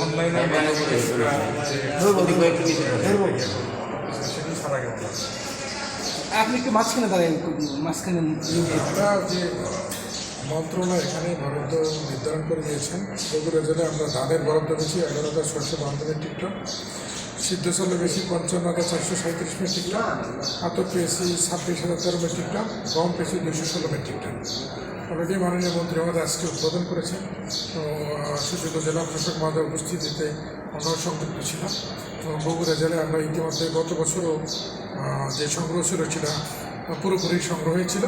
অনলাইনে সেটি ছাড়া গেল। আপনি একটু মাঝখানে দাঁড়ান মাঝখানে যে মন্ত্রণালয় এখানে বরাদ্দ নির্ধারণ করে দিয়েছেন বগুড়া জেলায় আমরা ধানের বরাদ্দ পেয়েছি এগারো হাজার ছয়শো বাহান্ন মেট্রিক টন সিদ্ধ চালে বেশি পঞ্চান্ন হাজার চারশো সাঁত্রিশ মেট্রিক টন আতর পেয়েছি ছাব্বিশ হাজার তেরো মেট্রিক টন গম পেয়েছি দুশো ষোলো মেট্রিক টন অলরেডি মাননীয় মন্ত্রী আমাদের আজকে উদ্বোধন করেছেন। তো সুযোগ্য জেলা প্রশাসক মহোদয় উপস্থিতিতে আমরাও সংযুক্ত ছিলাম। এবং বগুড়া জেলায় আমরা ইতিমধ্যে গত বছরও যে সংগ্রহ ছিল সেটা পুরোপুরি সংগ্রহ হয়েছিল।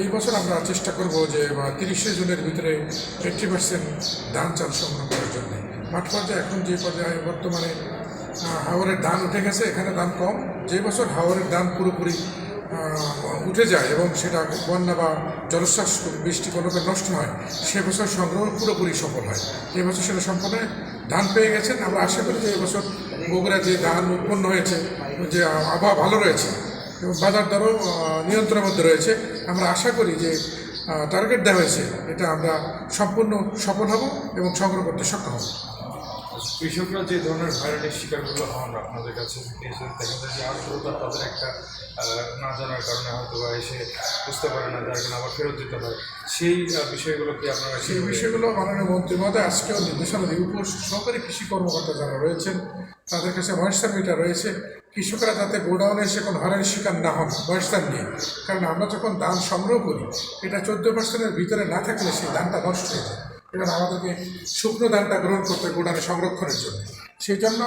এই বছর আমরা চেষ্টা করব যে তিরিশে জুনের ভিতরে এইট্টি পার্সেন্ট ধান চাল সংগ্রহ করার জন্য। মাঠ পর্যায়ে এখন যে পর্যায়ে বর্তমানে হাওরের ধান উঠে গেছে, এখানে দাম কম। যে বছর হাওরের দাম পুরোপুরি উঠে যায় এবং সেটা বন্যা বা জলশ্বাস বৃষ্টি কোনো নষ্ট হয়, সে বছর সংগ্রহ পুরোপুরি সফল হয়। এই বছর সেটা সম্পূর্ণ ধান পেয়ে গেছেন। আমরা আশা করি যে এবছর বগুড়া যে ধান উৎপন্ন হয়েছে, যে আবহাওয়া ভালো রয়েছে, এবং বাজার দরও নিয়ন্ত্রণের মধ্যে রয়েছে, আমরা আশা করি যে টার্গেট দেওয়া হয়েছে, এটা আমরা সম্পূর্ণ সফল হব এবং সংগ্রহ করতে সক্ষম হব। কৃষকরা যে ধরনের হয়রানির শিকারগুলো হন আপনাদের কাছে দেখা যায় যে আর্দ্রতা তাদের একটা না জানার কারণে হয়তো বা এসে বুঝতে পারে না যার কারণে আবার ফেরত দিতে হয়। সেই বিষয়গুলো কি আপনারা সেই বিষয়গুলো মাননীয় মন্ত্রী মহোদয় আজকেও নির্দেশনা দিয়ে উপর সহকারী কৃষি কর্মকর্তা যারা রয়েছেন তাদের কাছে মহেশার মিটার রয়েছে। কৃষকরা যাতে গোডাউনে এসে কোনো হারের শিকার না হন মহেশার নিয়ে। কারণ আমরা যখন ধান সংগ্রহ করি এটা চোদ্দ পার্সেন্টের ভিতরে না থাকলে সেই ধানটা নষ্ট হয়ে যায়। এবং আমাদেরকে শুকনো গ্রহণ করতে গোডানে সংরক্ষণের জন্য। সেই জন্য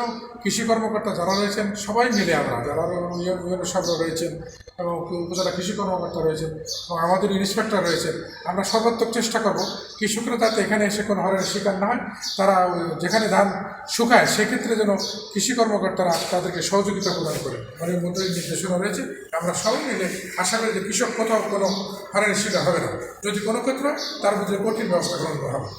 কৃষি কর্মকর্তা যারা রয়েছেন, সবাই মিলে আমরা, যারা ইউএনও সাহেবরা রয়েছেন এবং উপজেলা কৃষি কর্মকর্তা রয়েছেন এবং আমাদের ইন্সপেক্টর রয়েছেন, আমরা সর্বাত্মক চেষ্টা করব কৃষকরা যাতে এখানে এসে কোনো হরের শিকার না হয়, তারা যেখানে ধান শুকায় সেক্ষেত্রে যেন কৃষি কর্মকর্তারা তাদেরকে সহযোগিতা প্রদান করে। অনেক মন্ত্রীর নির্দেশনা রয়েছে, আমরা সবাই মিলে আশা করি যে কৃষক কোথাও কোনো হরের শিকার হবে না। যদি কোনো ক্ষেত্রে, তার মধ্যে কঠিন ব্যবস্থা গ্রহণ করা হবে।